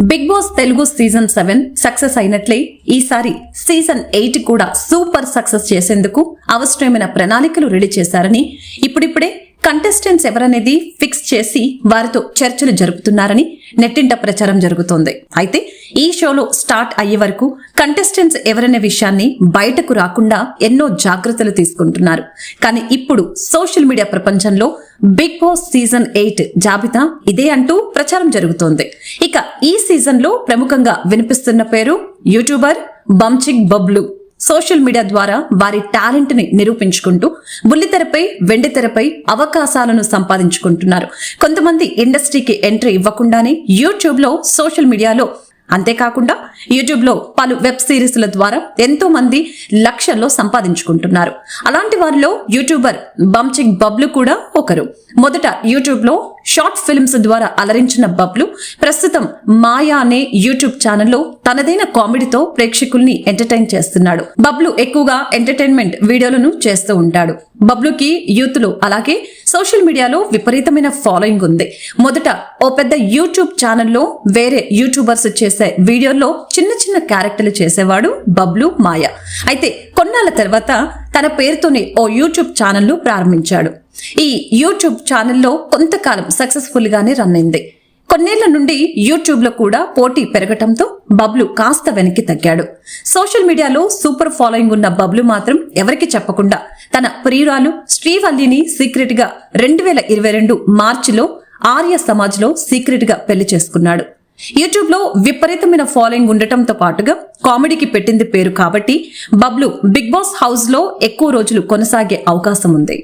Big Boss Telugu season seven success అయినట్లే ఈసారి season eight కూడా super success చేసేందుకు అవసరమైన ప్రణాళికలు రెడీ చేశారని ఇప్పుడిప్పుడే కంటెస్టెంట్స్ ఎవరనేది ఫిక్స్ చేసి వారితో చర్చలు జరుపుతున్నారని నెట్టింట ప్రచారం జరుగుతోంది. అయితే ఈ షోలో స్టార్ట్ అయ్యే వరకు కంటెస్టెంట్స్ ఎవరనే విషయాన్ని బయటకు రాకుండా ఎన్నో జాగ్రత్తలు తీసుకుంటున్నారు. కానీ ఇప్పుడు సోషల్ మీడియా ప్రపంచంలో బిగ్ బాస్ సీజన్ ఎయిట్ జాబితా ఇదే అంటూ ప్రచారం జరుగుతోంది. ఇక ఈ సీజన్లో ప్రముఖంగా వినిపిస్తున్న పేరు YouTuber Banchik Bablu. Social media ద్వారా వారి టాలెంట్ని నిరూపించుకుంటూ బుల్లితెరపై వెండితెరపై అవకాశాలను సంపాదించుకుంటున్నారు. కొంతమంది ఇండస్ట్రీకి ఎంట్రీ ఇవ్వకుండానే యూట్యూబ్లో సోషల్ మీడియాలో అంతేకాకుండా యూట్యూబ్లో పలు వెబ్ సిరీస్ల ద్వారా ఎంతో మంది లక్షల్లో సంపాదించుకుంటున్నారు. అలాంటి వారిలో యూట్యూబర్ బంచింగ్ బబ్లు కూడా ఒకరు. మొదట యూట్యూబ్లో షార్ట్ ఫిల్మ్స్ ద్వారా అలరించిన బబ్లు ప్రస్తుతం మాయా అనే యూట్యూబ్ ఛానల్లో తనదైన కామెడీతో ప్రేక్షకుల్ని ఎంటర్టైన్ చేస్తున్నాడు. బబ్లు ఎక్కువగా ఎంటర్టైన్మెంట్ వీడియోలను చేస్తూ ఉంటాడు. బబ్లుకి యూత్లో అలాగే సోషల్ మీడియాలో విపరీతమైన ఫాలోయింగ్ ఉంది. మొదట ఓ పెద్ద యూట్యూబ్ ఛానల్లో వేరే యూట్యూబర్స్ చేసే వీడియోల్లో చిన్న చిన్న క్యారెక్టర్లు చేసేవాడు బబ్లు మాయ. అయితే కొన్నాళ్ళ తర్వాత తన పేరుతోనే ఓ యూట్యూబ్ ఛానల్ను ప్రారంభించాడు. ఈ యూట్యూబ్ ఛానల్లో కొంతకాలం సక్సెస్ఫుల్గానే రన్ అయింది. కొన్నేళ్ళ నుండి యూట్యూబ్లో కూడా పోటీ పెరగటంతో బబ్లు కాస్త వెనక్కి తగ్గాడు. సోషల్ మీడియాలో సూపర్ ఫాలోయింగ్ ఉన్న బబ్లు మాత్రం ఎవరికి చెప్పకుండా తన ప్రియురాలు శ్రీవల్లిని సీక్రెట్గా రెండు వేల ఇరవై రెండు మార్చిలో ఆర్య సమాజ్లో సీక్రెట్గా పెళ్ళి చేసుకున్నాడు. యూట్యూబ్లో విపరీతమైన ఫాలోయింగ్ ఉండటంతో పాటుగా కామెడీకి పెట్టింది పేరు కాబట్టి బబ్లు బిగ్ బాస్ హౌస్లో ఎక్కువ రోజులు కొనసాగే అవకాశం ఉంది.